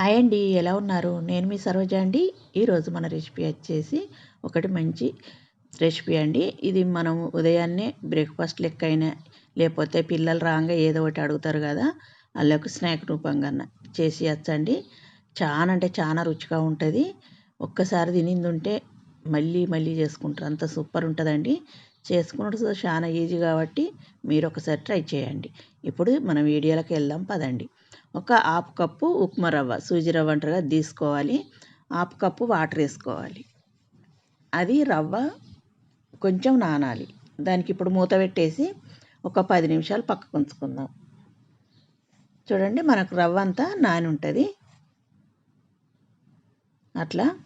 Hi అండి ఎలా ఉన్నారు? నేను మీ సరోజ అండి. ఈరోజు మన రెసిపీ వచ్చేసి ఒకటి మంచి రెసిపీ అండి. ఇది మనం ఉదయాన్నే బ్రేక్ఫాస్ట్ లెక్క అయినా లేకపోతే పిల్లలు రాగా ఏదో ఒకటి అడుగుతారు కదా వాళ్ళకు స్నాక్ రూపంగా చేసి వచ్చండి. చాలా అంటే చాలా రుచిగా ఉంటుంది. ఒక్కసారి తినింది ఉంటే మళ్ళీ మళ్ళీ చేసుకుంటారు. అంత సూపర్ ఉంటుందండి. చేసుకున్నట్టు చాలా ఈజీ కాబట్టి మీరు ఒకసారి ట్రై చేయండి. ఇప్పుడు మనం వీడియోలకు వెళ్దాం పదండి. ఒక హాఫ్ కప్పు ఉప్మా రవ్వ సూజీ రవ్వ అంటారు తీసుకోవాలి. హాఫ్ కప్పు వాటర్ వేసుకోవాలి. అది రవ్వ కొంచెం నానాలి. దానికి ఇప్పుడు మూత పెట్టేసి ఒక పది నిమిషాలు పక్కకు ఉంచుకుందాం. చూడండి మనకు రవ్వ అంతా నాని ఉంటుంది. అట్లా.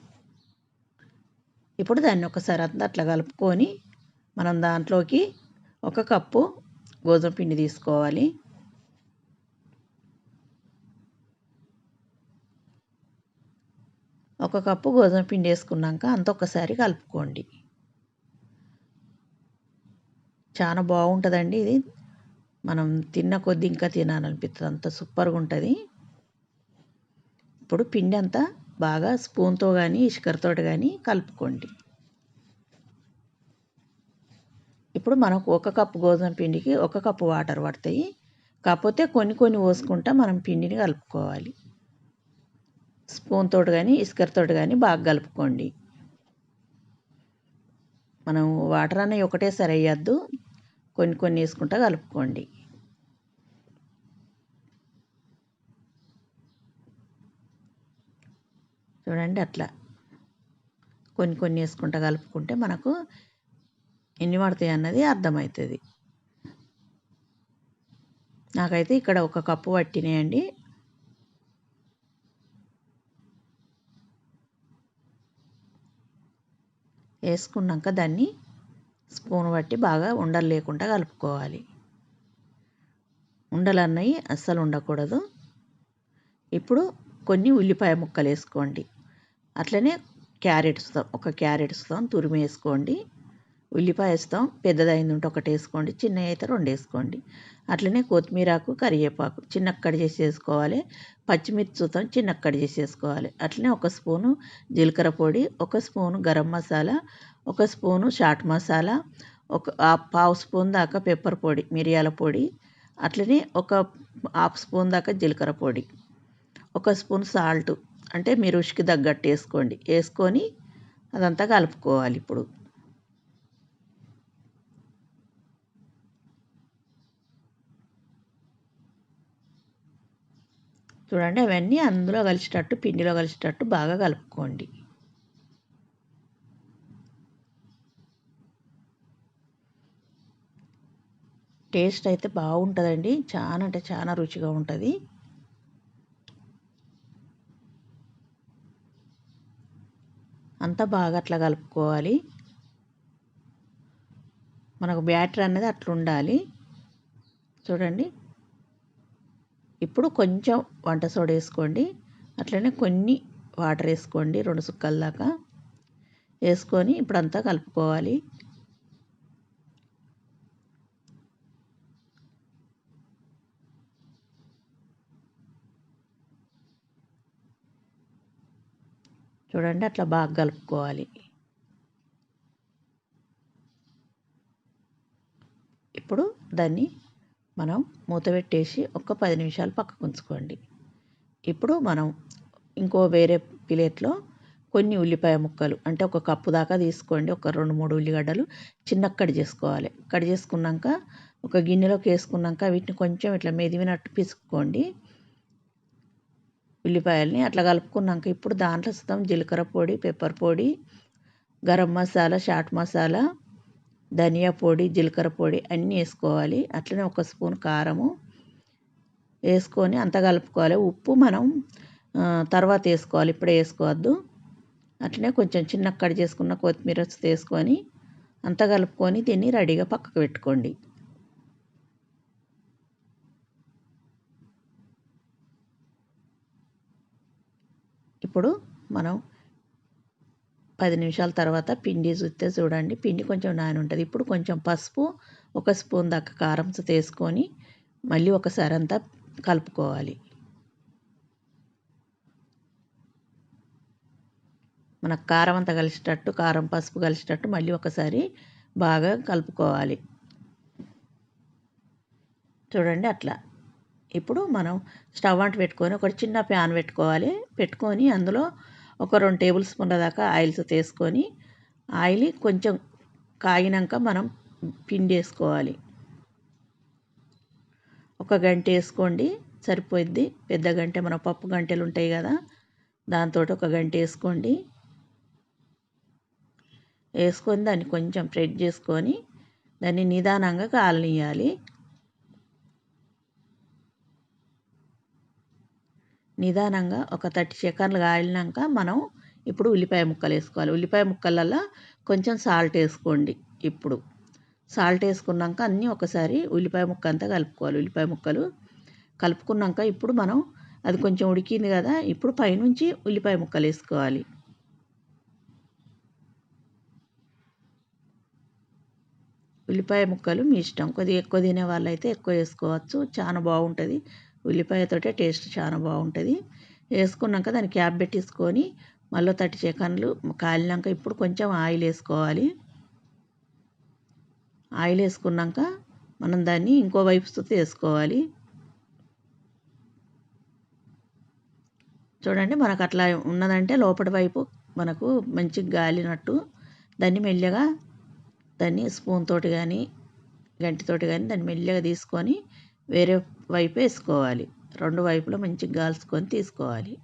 ఇప్పుడు దాన్ని ఒకసారి అంతా అట్లా కలుపుకొని మనం దాంట్లోకి ఒక కప్పు గోధుమ పిండి తీసుకోవాలి. ఒక కప్పు గోధుమ పిండి వేసుకున్నాక అంత ఒక్కసారి కలుపుకోండి. చాలా బాగుంటుందండి ఇది. మనం తిన్న కొద్దీ ఇంకా తినాలనిపిస్తుంది. అంత సూపర్గా ఉంటుంది. ఇప్పుడు పిండి అంతా బాగా స్పూన్తో కానీ ఇసుకరతో కానీ కలుపుకోండి. ఇప్పుడు మనకు ఒక కప్పు గోధుమ పిండికి ఒక కప్పు వాటర్ పడతాయి. కాకపోతే కొన్ని కొన్ని పోసుకుంటా మనం పిండిని కలుపుకోవాలి. స్పూన్ తోటి కానీ తోటి కానీ బాగా కలుపుకోండి. మనం వాటర్ అనేవి ఒకటేసారి వేయద్దు కొన్ని కొన్ని వేసుకుంటా కలుపుకోండి. చూడండి అట్లా. కొన్ని కొన్ని వేసుకుంటా కలుపుకుంటే మనకు ఎన్ని పడతాయి అన్నది అర్థమవుతుంది. నాకైతే ఇక్కడ ఒక కప్పు పట్టినాయండి. వేసుకున్నాక దాన్ని స్పూన్ బట్టి బాగా ఉండలు లేకుండా కలుపుకోవాలి. ఉండలు అన్నవి అస్సలు ఉండకూడదు. ఇప్పుడు కొన్ని ఉల్లిపాయ ముక్కలు వేసుకోండి. అట్లనే క్యారెట్స్తో ఒక క్యారెట్స్తో తురిమి వేసుకోండి ఉల్లిపాయ వేస్తాం. పెద్దదైంది ఉంటే ఒకటి వేసుకోండి చిన్న అయితే రెండు వేసుకోండి. అట్లనే కొత్తిమీరాకు కరివేపాకు చిన్న కట్ చేసి వేసుకోవాలి. పచ్చిమిర్చితో చిన్న కట్ చేసి వేసుకోవాలి. అట్లనే ఒక స్పూను జీలకర్ర పొడి ఒక స్పూను గరం మసాలా ఒక స్పూను చాట్ మసాలా ఒక పావు స్పూన్ దాకా పెప్పర్ పొడి మిరియాల పొడి అట్లనే ఒక హాఫ్ స్పూన్ దాకా జీలకర్ర పొడి ఒక స్పూన్ సాల్ట్. అంటే మీ రుచికి తగ్గట్టు వేసుకోండి. వేసుకొని అదంతా కలుపుకోవాలి ఇప్పుడు. చూడండి అవన్నీ అందులో కలిసేటట్టు పిండిలో కలిసేటట్టు బాగా కలుపుకోండి. టేస్ట్ అయితే బాగుంటుందండి. చాలా అంటే చాలా రుచిగా ఉంటుంది. అంతా బాగా అట్లా కలుపుకోవాలి. మనకు బ్యాటర్ అనేది అట్లా ఉండాలి చూడండి ఇప్పుడు కొంచెం వంట సోడా వేసుకోండి. అట్లనే కొన్ని వాటర్ వేసుకోండి రెండు సుక్కల దాకా. వేసుకొని ఇప్పుడు అంతా కలుపుకోవాలి. చూడండి అట్లా బాగా కలుపుకోవాలి. ఇప్పుడు దాన్ని మనం మూత పెట్టేసి ఒక పది నిమిషాలు పక్కకు ఉంచుకోండి. ఇప్పుడు మనం ఇంకో వేరే ప్లేట్లో కొన్ని ఉల్లిపాయ ముక్కలు అంటే ఒక కప్పు దాకా తీసుకోండి. ఒక రెండు మూడు ఉల్లిగడ్డలు చిన్న కట్ చేసుకోవాలి. కట్ చేసుకున్నాక ఒక గిన్నెలోకి వేసుకున్నాక వీటిని కొంచెం ఇట్లా మెదివినట్టు పిసుక్కోండి. ఉల్లిపాయల్ని అట్లా కలుపుకున్నాక ఇప్పుడు దాంట్లో సుతం జీలకర్ర పొడి పెప్పర్ పొడి గరం మసాలా చాట్ మసాలా ధనియా పొడి జీలకర్ర పొడి అన్నీ వేసుకోవాలి. అట్లనే ఒక స్పూన్ కారము వేసుకొని అంత కలుపుకోవాలి. ఉప్పు మనం తర్వాత వేసుకోవాలి. ఇప్పుడే వేసుకోవద్దు. అట్లనే కొంచెం చిన్న కట్ చేసుకున్న కొత్తిమీర వేసుకొని అంత కలుపుకొని దీన్ని రెడీగా పక్కకు పెట్టుకోండి. ఇప్పుడు మనం పది నిమిషాల తర్వాత పిండి చూస్తే చూడండి. పిండి కొంచెం నాని ఉంటుంది ఇప్పుడు కొంచెం పసుపు ఒక స్పూన్ దాకా కారం తీసుకొని మళ్ళీ ఒకసారి అంతా కలుపుకోవాలి. మనకు కారం అంతా కలిసేటట్టు కారం పసుపు కలిసేటట్టు మళ్ళీ ఒకసారి బాగా కలుపుకోవాలి. చూడండి అట్లా. ఇప్పుడు మనం స్టవ్ అంటు పెట్టుకొని ఒక చిన్న ప్యాన్ పెట్టుకోవాలి. పెట్టుకొని అందులో ఒక రెండు టేబుల్ స్పూన్ల దాకా ఆయిల్స్ తీసుకొని ఆయిల్ కొంచెం కాగినాక మనం పిండి వేసుకోవాలి. ఒక గంట వేసుకోండి సరిపోయిద్ది. పెద్ద గంటె మన పప్పు గంటెలు ఉంటాయి కదా దాంతో ఒక గంట వేసుకోండి. వేసుకొని దాన్ని కొంచెం ప్రెడ్ చేసుకొని దాన్ని నిదానంగా కాలనియాలి. నిదానంగా ఒక థర్టీ సెకండ్లు కాలినాక మనం ఇప్పుడు ఉల్లిపాయ ముక్కలు వేసుకోవాలి. ఉల్లిపాయ ముక్కలల్లో కొంచెం సాల్ట్ వేసుకోండి ఇప్పుడు. సాల్ట్ వేసుకున్నాక అన్నీ ఒకసారి ఉల్లిపాయ ముక్క అంతా కలుపుకోవాలి. ఉల్లిపాయ ముక్కలు కలుపుకున్నాక ఇప్పుడు మనం అది కొంచెం ఉడికింది కదా ఇప్పుడు పైనుంచి ఉల్లిపాయ ముక్కలు వేసుకోవాలి. ఉల్లిపాయ ముక్కలు మీ ఇష్టం. కొద్దిగా ఎక్కువ తినే వాళ్ళైతే ఎక్కువ వేసుకోవచ్చు. చాలా బాగుంటుంది. ఉల్లిపాయతోటే టేస్ట్ చాలా బాగుంటుంది. వేసుకున్నాక దాన్ని క్యాప్ పెట్టేసుకొని మళ్ళీ థర్టీ సెకండ్లు కాలినాక ఇప్పుడు కొంచెం ఆయిల్ వేసుకోవాలి. ఆయిల్ వేసుకున్నాక మనం దాన్ని ఇంకో వైపు స్థుతి వేసుకోవాలి. చూడండి మనకు అట్లా ఉన్నదంటే లోపటి వైపు మనకు మంచి గాలినట్టు దాన్ని మెల్లగా దాన్ని స్పూన్ తోటి కానీ గంటితోటి కానీ దాన్ని మెల్లగా తీసుకొని వేరే వైపు వేసుకోవాలి. రెండు వైపులో మంచిగా గాల్చుకొని తీసుకోవాలి.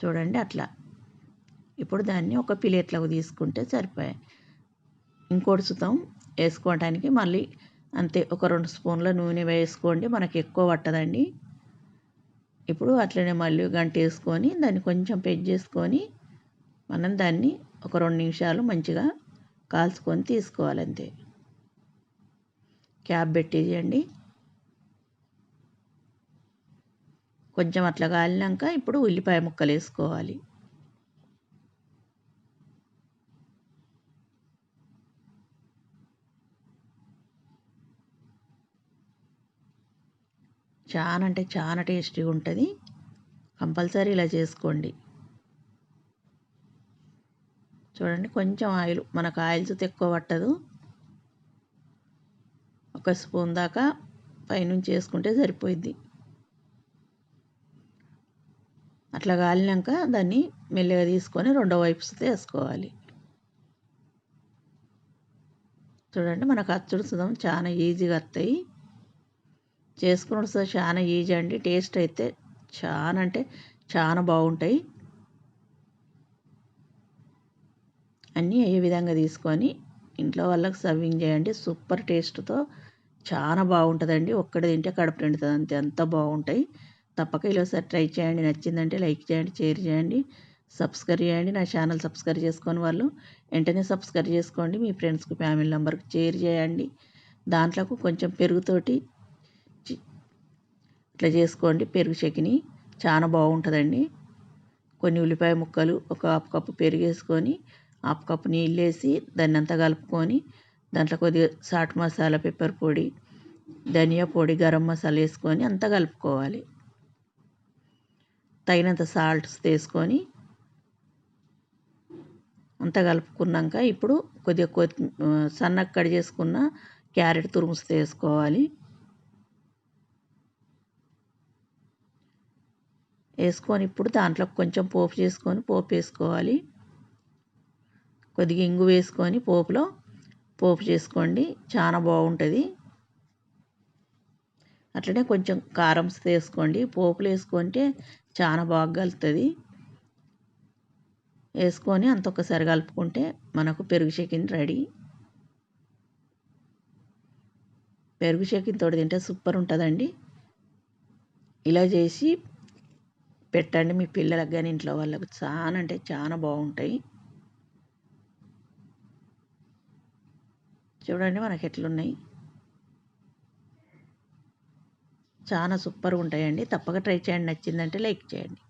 చూడండి అట్లా. ఇప్పుడు దాన్ని ఒక ప్లేట్లోకి తీసుకుంటే సరిపోయాయి. ఇంకోటి సుతం వేసుకోవటానికి మళ్ళీ అంతే ఒక రెండు స్పూన్ల నూనె వేసుకోండి. మనకి ఎక్కువ పట్టదండి. ఇప్పుడు అట్లనే మళ్ళీ గంట వేసుకొని దాన్ని కొంచెం పెజ్ చేసుకొని మనం దాన్ని ఒక రెండు నిమిషాలు మంచిగా కాల్చుకొని తీసుకోవాలి అంతే క్యాప్ పెట్టేయండి. కొంచెం అట్లా కాలినాక ఇప్పుడు ఉల్లిపాయ ముక్కలు వేసుకోవాలి. చాలా అంటే చాలా టేస్టీగా ఉంటుంది. కంపల్సరీ ఇలా చేసుకోండి. చూడండి కొంచెం ఆయిల్ మనకు ఆయిల్స్ ఎక్కువ పట్టదు. ఒక స్పూన్ దాకా పైనుంచి వేసుకుంటే సరిపోయిద్ది. అట్లా కాలినాక దాన్ని మెల్లగా తీసుకొని రెండో వైపు వేసుకోవాలి. చూడండి మనకు అచ్చుడు సుధం చాలా ఈజీగా వస్తాయి. చేసుకుని చాలా ఈజీ అండి. టేస్ట్ అయితే చాలా అంటే చాలా బాగుంటాయి. అన్నీ ఏ విధంగా తీసుకొని ఇంట్లో వాళ్ళకి సర్వింగ్ చేయండి. సూపర్ టేస్ట్తో చాలా బాగుంటుందండి. ఒక్కటి తింటే కడుపు నిండుతుంది అంతే. అంత బాగుంటాయి. తప్పక ఈలోసారి ట్రై చేయండి. నచ్చిందంటే లైక్ చేయండి షేర్ చేయండి సబ్స్క్రైబ్ చేయండి. నా ఛానల్ సబ్స్క్రైబ్ చేసుకొని వాళ్ళు వెంటనే సబ్స్క్రైబ్ చేసుకోండి. మీ ఫ్రెండ్స్కి ఫ్యామిలీ మెంబర్కి షేర్ చేయండి. దాంట్లో కొంచెం పెరుగుతోటి ఇట్లా చేసుకోండి. పెరుగు చకిని చాలా బాగుంటుందండి. కొన్ని ఉల్లిపాయ ముక్కలు ఒక హాఫ్ కప్పు పెరుగు వేసుకొని హాఫ్ కప్పు నీళ్ళు వేసి దాన్ని అంతా కలుపుకొని దాంట్లో కొద్దిగా చాట్ మసాలా పెప్పర్ పొడి ధనియా పొడి గరం మసాలా వేసుకొని అంతా కలుపుకోవాలి. తగినంత సాల్ట్స్ తీసుకొని అంతా కలుపుకున్నాక ఇప్పుడు కొద్దిగా కొత్తి సన్నగా కట్ చేసుకున్న క్యారెట్ తురుముస్ వేసుకోవాలి. వేసుకొని ఇప్పుడు దాంట్లో కొంచెం పోపు చేసుకొని పోపు వేసుకోవాలి. కొద్దిగా ఇంగు వేసుకొని పోపులో పోపు చేసుకోండి. చాలా బాగుంటుంది. అట్లనే కొంచెం కారం వేసుకోండి. పోపులు వేసుకుంటే చాలా బాగా కలుతుంది వేసుకొని అంత ఒక్కసారి కలుపుకుంటే మనకు పెరుగు చికెన్ రెడీ. పెరుగు చికెన్ తోటి తింటే సూపర్ ఉంటుందండి. ఇలా చేసి పెట్టండి మీ పిల్లలకు కానీ ఇంట్లో వాళ్ళకు. చాలా అంటే చాలా బాగుంటాయి. చూడండి మనకి ఎట్లున్నాయి. చాలా సూపర్గా ఉంటాయండి తప్పక ట్రై చేయండి. నచ్చిందంటే లైక్ చేయండి.